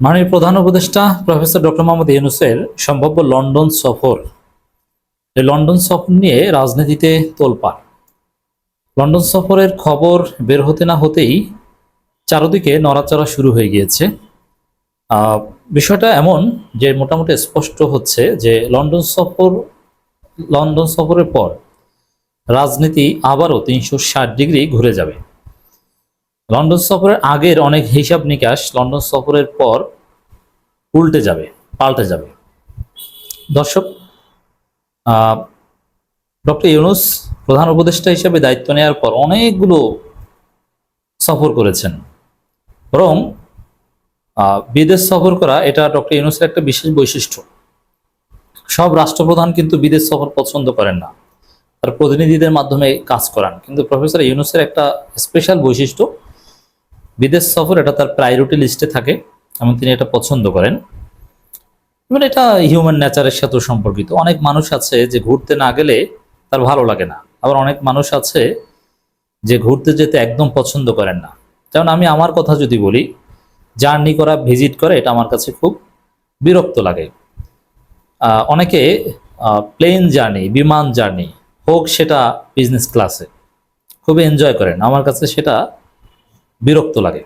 মাননীয় প্রধান উপদেষ্টা প্রফেসর ডক্টর মোহাম্মদ ইউনুসের সম্ভাব্য লন্ডন সফর। এই লন্ডন সফর নিয়ে রাজনীতিতে তোলপাড়। লন্ডন সফরের খবর বের হতে না হতেই চারদিকে নড়াচড়া শুরু হয়ে গিয়েছে। বিষয়টা এমন যে মোটামুটি স্পষ্ট হচ্ছে যে লন্ডন সফর, লন্ডন সফরের পর রাজনীতি আবারও তিনশো ষাট ডিগ্রি ঘুরে যাবে। লন্ডন সফরের আগের অনেক হিসাব নিকাশ লন্ডন সফরের পর উল্টে যাবে, পাল্টে যাবে। দর্শক ডক্টর ইউনুস প্রধান উপদেষ্টা হিসেবে দায়িত্ব নেওয়ার পর অনেকগুলো সফর করেছেন। বরং বিদেশ সফর করা এটা ডক্টর ইউনুসের একটা বিশেষ বৈশিষ্ট্য। সব রাষ্ট্রপ্রধান কিন্তু বিদেশ সফর পছন্দ করেন না। তার প্রতিনিধিদের মাধ্যমে কাজ করান। কিন্তু প্রফেসর ইউনুসের একটা স্পেশাল বৈশিষ্ট্য বিদেশ সফর, এটা তার প্রায়োরিটি লিস্টে থাকে এবং তিনি এটা পছন্দ করেন। এবং এটা হিউম্যান নেচারের সাথেও সম্পর্কিত। অনেক মানুষ আছে যে ঘুরতে না গেলে তার ভালো লাগে না। আবার অনেক মানুষ আছে যে ঘুরতে যেতে একদম পছন্দ করেন না। যেমন আমি আমার কথা যদি বলি, জার্নি করা, ভিজিট করে, এটা আমার কাছে খুব বিরক্ত লাগে। অনেকে প্লেন জার্নি বিমান জার্নি হোক, সেটা বিজনেস ক্লাসে খুবই এনজয় করেন। আমার কাছে সেটা বিরক্ত লাগে।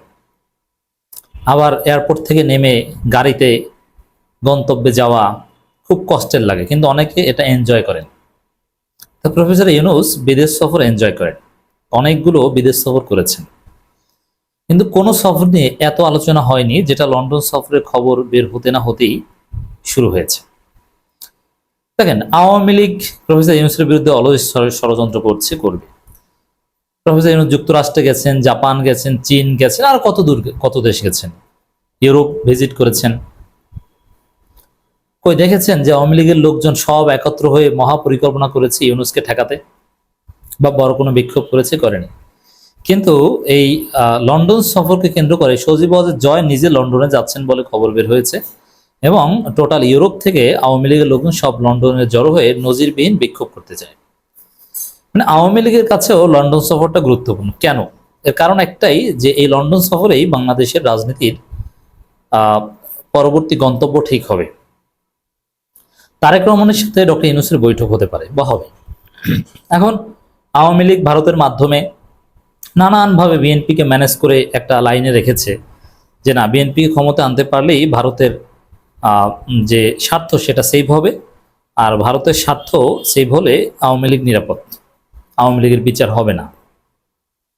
আবার এয়ারপোর্ট থেকে নেমে গাড়িতে গন্তব্যে যাওয়া খুব কষ্টের লাগে, কিন্তু অনেকে এটা এনজয় করেন। তো প্রফেসর ইউনুস বিদেশ সফর এনজয় করেন। অনেকগুলো বিদেশ সফর করেছেন। কিন্তু কোনো সফর নিয়ে এত আলোচনা হয়নি, যেটা লন্ডন সফরের খবর বের হতে না হতেই শুরু হয়েছে। দেখেন, আওয়ামী লীগ প্রফেসর ইউনুসের বিরুদ্ধে অলস ষড়যন্ত্র করছে, করবে। প্রফেসর যুক্তরাষ্ট্রে গেছেন, জাপান গেছেন, চীন গেছেন, আর কত দূর কত দেশ গেছেন? ইউরোপ ভিজিট করেছেন। কই দেখেছেন যে আওয়ামী লীগের লোকজন সব একত্র হয়ে মহাপরিকল্পনা করেছে ইউনুসকে ঠেকাতে বা বড় কোনো বিক্ষোভ করেছে, করেনি। কিন্তু এই লন্ডন সফরকে কেন্দ্র করে সজীব জয় নিজে লন্ডনে যাচ্ছেন বলে খবর বের হয়েছে এবং টোটাল ইউরোপ থেকে আওয়ামী লীগের লোকজন সব লন্ডনে জড়ো হয়ে নজিরবিহীন বিক্ষোভ করতে চায়। মানে আওয়ামী লীগের কাছেও লন্ডন সফরটা গুরুত্বপূর্ণ। কেন? এর কারণ একটাই যে এই লন্ডন সফরেই বাংলাদেশের রাজনীতির পরবর্তী গন্তব্য ঠিক হবে। তারেক রহমানের সাথে ডক্টর ইউনুসের বৈঠক হতে পারে বা হবে। এখন আওয়ামী লীগ ভারতের মাধ্যমে নানানভাবে বিএনপিকে ম্যানেজ করে একটা লাইনে রেখেছে যে না বিএনপিকে ক্ষমতা আনতে পারলেই ভারতের যে স্বার্থ সেটা সেভ হবে, আর ভারতের স্বার্থ সেভ হলে আওয়ামী লীগ নিরাপদ। আওয়ামী লীগের বিচার হবে না।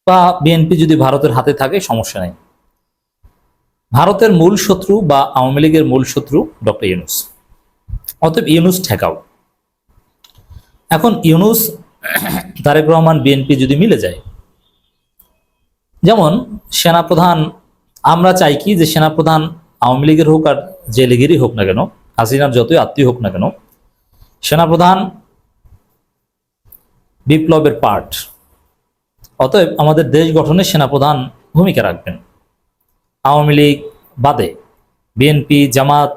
বা বিএনপি যদি ভারতের হাতে থাকে, সমস্যা নেই। ভারতের মূল শত্রু বা আওয়ামী লীগের মূল শত্রু ডক্টর ইউনুস। অতএব ইউনুস ঠেকাও। এখন ইউনুস, তারেক রহমান, বিএনপি যদি মিলে যায়, যেমন সেনাপ্রধান, আমরা চাই কি যে সেনাপ্রধান আওয়ামী লীগের হোক আর যে লীগেরই হোক না কেন, হাসিনার যতই আত্মীয় হোক না কেন, সেনাপ্রধান বিপ্লবের পার্ট অতএব আমাদের দেশ গঠনে সেনাপ্রধান ভূমিকা রাখবেন। আওয়ামী লীগ বাদে বিএনপি, জামাত,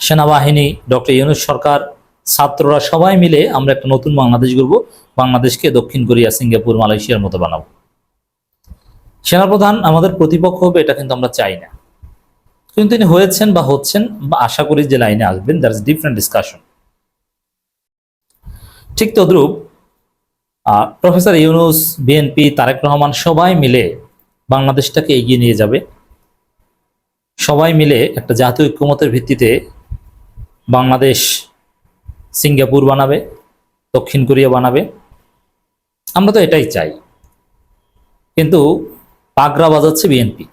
সেনাবাহিনী, ডক্টর ইউনুস সরকার, ছাত্ররা সবাই মিলে আমরা একটা নতুন বাংলাদেশ গড়ব। বাংলাদেশকে দক্ষিণ কোরিয়া, সিঙ্গাপুর, মালয়েশিয়ার মতো বানাবো। সেনাপ্রধান আমাদের প্রতিপক্ষ হবে, এটা কিন্তু আমরা চাই না। কিন্তু তিনি হয়েছেন বা হচ্ছেন, বা আশা করি যে লাইনে আসবেন দ্যার ইস ডিফারেন্ট ডিসকাশন ঠিক তদ্রূপ প্রফেসর ইউনুস, বিএনপি, তারেক রহমান সবাই মিলে বাংলাদেশটাকে এগিয়ে নিয়ে যাবে। সবাই মিলে একটা জাতীয় ঐক্যমতের ভিত্তিতে বাংলাদেশ সিঙ্গাপুর বানাবে, দক্ষিণ কোরিয়া বানাবে। আমরা তো এটাই চাই। কিন্তু পাগড়া বাজাচ্ছে বিএনপি।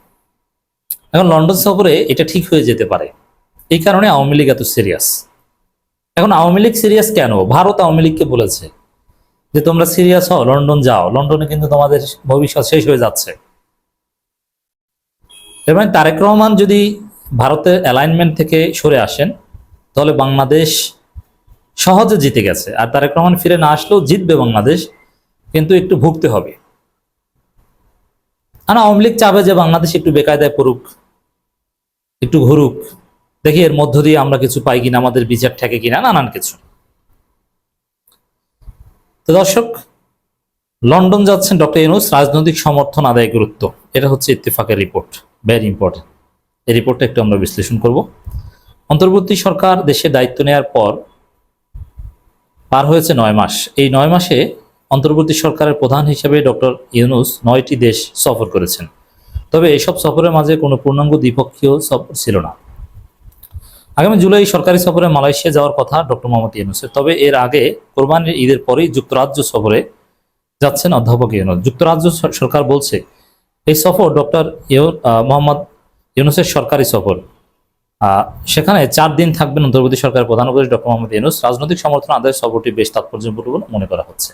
এখন লন্ডন সফরে এটা ঠিক হয়ে যেতে পারে। এই কারণে আওয়ামী লীগ এত সিরিয়াস এখন আওয়ামী লীগ সিরিয়াস কেন? ভারত আওয়ামী লীগকে বলেছে। যে তোমরা সিরিয়াস হও, লন্ডন যাও। লন্ডনে কিন্তু তোমাদের ভবিষ্যৎ শেষ হয়ে যাচ্ছে। এবং তারেক রহমান যদি ভারতের অ্যালাইনমেন্ট থেকে সরে আসেন, তাহলে বাংলাদেশ সহজে জিতে গেছে। আর তারেক রহমান ফিরে না আসলেও জিতবে বাংলাদেশ, কিন্তু একটু ভুগতে হবে। আর আওয়ামী লীগ চাবে যে বাংলাদেশ একটু বেকায়দায় পড়ুক, একটু ঘুরুক। দেখি এর মধ্য দিয়ে আমরা কিছু পাই কিনা, আমাদের বিচার ঠেকে কিনা, নানান কিছু। তো দর্শক, লন্ডন যাচ্ছেন ডক্টর ইউনুস। রাজনৈতিক সমর্থন আদায় গুরুত্ব, এটা হচ্ছে ইত্তেফাকের রিপোর্ট ভেরি ইম্পর্টেন্ট এই রিপোর্টটা একটু আমরা বিশ্লেষণ করব। অন্তর্বর্তী সরকার দেশে দায়িত্ব নেওয়ার পর পার হয়েছে নয় মাস। এই নয় মাসে অন্তর্বর্তী সরকারের প্রধান হিসেবে ডক্টর ইউনুস নয়টি দেশ সফর করেছেন। তবে এসব সফরের মাঝে কোনো পূর্ণাঙ্গ দ্বিপক্ষীয় সফর ছিল না। আগামী জুলাই সরকারি সফরে মালয়েশিয়া যাওয়ার কথা ডক্টর মোহাম্মদ ইউনুসের। তবে এর আগে কোরবানির ঈদের পরেই যুক্তরাজ্য সফরে যাচ্ছেন অধ্যাপক ইউনুস। যুক্তরাজ্য সরকার বলছে, এই সফর ডক্টর মোহাম্মদ ইউনুসের সরকারি সফর। সেখানে চার দিন থাকবেন অন্তর্বর্তী সরকারের প্রধান উপদেষ্টা ডক্টর মোহাম্মদ ইউনুস। রাজনৈতিক সমর্থন আদায়ের সফরটি বেশ তাৎপর্যপূর্ণ মনে করা হচ্ছে।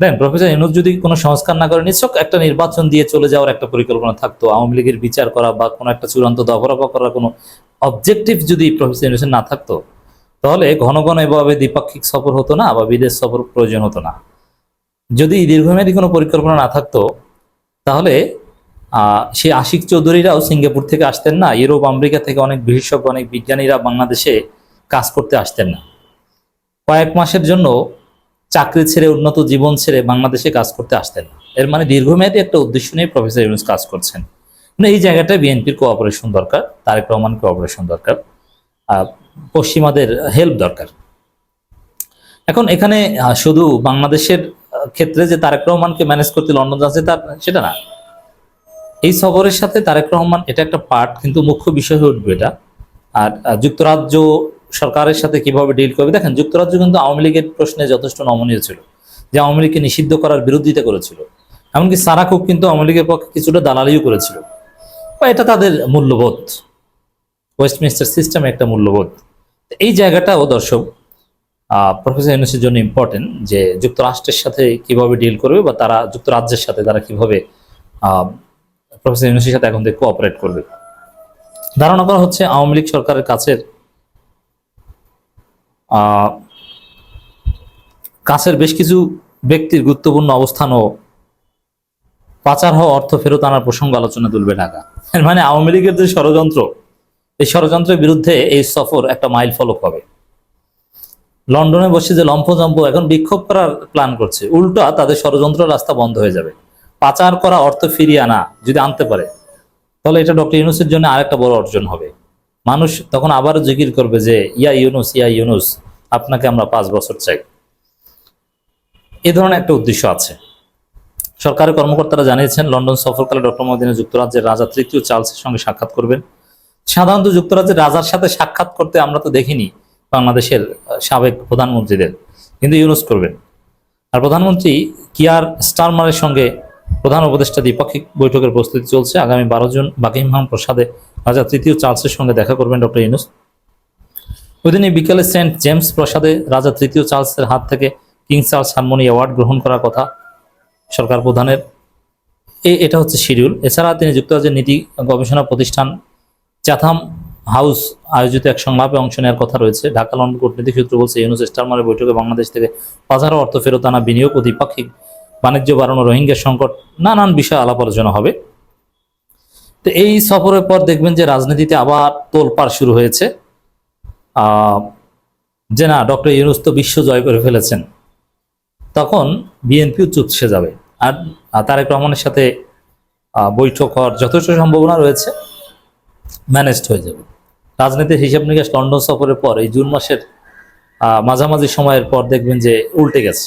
দেন প্রফেসর ইউনুস যদি কোনো সংস্কার না করে নিছক একটা নির্বাচন দিয়ে চলে যাওয়ার একটা পরিকল্পনা থাকতো। আওয়ামী লীগের বিচার করা বা কোনো একটা চূড়ান্ত দফরফা করার কোনো অবজেক্টিভ যদি প্রফেসর ইউনুসের না থাকতো, তাহলে ঘন ঘন এভাবে দ্বিপাক্ষিক সফর হতো না বা বিদেশ সফর প্রয়োজন হতো না। যদি দীর্ঘমেয়াদী কোনো পরিকল্পনা না থাকতো, তাহলে সেই আশিক চৌধুরীরাও সিঙ্গাপুর থেকে আসতেন না, ইউরোপ, আমেরিকা থেকে অনেক বিশেষজ্ঞ, অনেক বিজ্ঞানীরা বাংলাদেশে কাজ করতে আসতেন না। কয়েক মাসের জন্য চাকরি ছেড়ে, উন্নত জীবন ছেড়ে বাংলাদেশে কাজ করতে আসতেন এর মানে দীর্ঘমেয়াদী একটা উদ্দেশ্য নিয়ে প্রফেসর ইউনুস কাজ করছেন। মানে এই জায়গাটায় বিএনপির কোঅপারেশন দরকার, তারেক রহমান কোঅপারেশন দরকার পশ্চিমাদের হেল্প দরকার। এখন এখানে শুধু বাংলাদেশের ক্ষেত্রে যে তারেক রহমানকে ম্যানেজ করতে লন্ডন যাচ্ছে তার সেটা না। এই সফরের সাথে তারেক রহমান, এটা একটা পার্ট কিন্তু মুখ্য বিষয় হয়ে উঠবে এটা। আর যুক্তরাজ্য সরকারের সাথে কীভাবে ডিল করবে? দেখেন, যুক্তরাজ্য কিন্তু আওয়ামী লীগের প্রশ্নে যথেষ্ট নমনীয় ছিল। যে আওয়ামী লীগকে নিষিদ্ধ করার বিরোধিতা করেছিল। এমনকি সারাকুক কিন্তু আওয়ামী লীগের পক্ষে কিছুটা দালালিও করেছিল। বা এটা তাদের মূল্যবোধ। ওয়েস্টমিনিস্টার সিস্টেমে একটা মূল্যবোধ। এই জায়গাটাও দর্শক প্রফেসর ইউনুসের জন্য ইম্পর্টেন্ট যে যুক্তরাষ্ট্রের সাথে কীভাবে ডিল করবে বা তারা যুক্তরাজ্যের সাথে তারা কীভাবে প্রফেসর ইউনুসের সাথে এখন থেকে কোঅপারেট করবে। ধারণা করা হচ্ছে আওয়ামী লীগ সরকারের কাছের কাছের বেশ কিছু ব্যক্তির গুরুত্বপূর্ণ অবস্থান ও পাচার হওয়া অর্থ ফেরত আনার প্রসঙ্গ আলোচনা তুলবে ঢাকা। মানে আওয়ামী লীগের যে ষড়যন্ত্র, এই ষড়যন্ত্রের বিরুদ্ধে এই সফর একটা মাইল ফলক হবে। লন্ডনে বসে যে লম্ফজম্প এখন বিক্ষোভ করার প্ল্যান করছে, উল্টা তাদের ষড়যন্ত্র রাস্তা বন্ধ হয়ে যাবে। পাচার করা অর্থ ফিরিয়ে আনা যদি আনতে পারে, তাহলে এটা ডক্টর ইউনুসের জন্য আরেকটা বড় অর্জন হবে। মানুষ তখন আবারও জিকির করবে যে, ইয়া ইউনুস ইয়া ইউনুস, আপনাকে আমরা পাঁচ বছর চাই। এ ধরনের একটা উদ্দেশ্য আছে। সরকারের কর্মকর্তারা জানিয়েছেন, লন্ডন সফরকালে ডক্টর মোদিনে যুক্তরাজ্যের রাজা তৃতীয় চার্লসের সঙ্গে সাক্ষাৎ করবেন। সাধারণত যুক্তরাজ্যের রাজার সাথে সাক্ষাৎ করতে আমরা তো দেখিনি, বাংলাদেশের সাবেক প্রধানমন্ত্রীদের। কিন্তু ইউনুস করবেন। আর প্রধানমন্ত্রী কিয়ার স্টারমারের সঙ্গে প্রধান উপদেষ্টা দ্বিপাক্ষিক বৈঠকের প্রস্তুতি চলছে। আগামী বারো জুন বাকিংহাম প্রসাদে রাজা তৃতীয় চার্লসের সঙ্গে দেখা করবেন ডক্টর ইউনুস। ওই দিনই বিকেলে সেন্ট জেমস প্রসাদে রাজা তৃতীয় চার্লসের হাত থেকে কিং চার্লস হারমোনি অ্যাওয়ার্ড গ্রহণ করার কথা সরকার প্রধানের। এ এটা হচ্ছে শিডিউল। এছাড়া তিনি যুক্তরাজ্যের নীতি গবেষণা প্রতিষ্ঠান চাথাম হাউস আয়োজিত এক সংলাপে অংশ নেওয়ার কথা রয়েছে। ঢাকা, লন্ডন কূটনীতিক সূত্র বলছে, ইউনুস স্টারমারের বৈঠকে বাংলাদেশ থেকে পাঁচ অর্থ ফেরত আনা বিনিয়োগ ও দ্বিপাক্ষিক বাণিজ্য বাড়ানো, রোহিঙ্গা সংকট, নানান বিষয়ে আলাপ আলোচনা হবে। তো এই সফরের পর দেখবেন যে রাজনীতিতে আবার তোলপাড় শুরু হয়েছে। যে না, ডক্টর ইউনুস তো বিশ্ব জয় করে ফেলেছেন। তখন বিএনপিও চুপসে যাবে। আর তারেক রহমানের সাথে বৈঠক হওয়ার যথেষ্ট সম্ভাবনা রয়েছে ম্যানেজড হয়ে যাবে। রাজনীতির হিসাব নিকাশ লন্ডন সফরের পর, এই জুন মাসের মাঝামাঝি সময়ের পর দেখবেন যে উল্টে গেছে।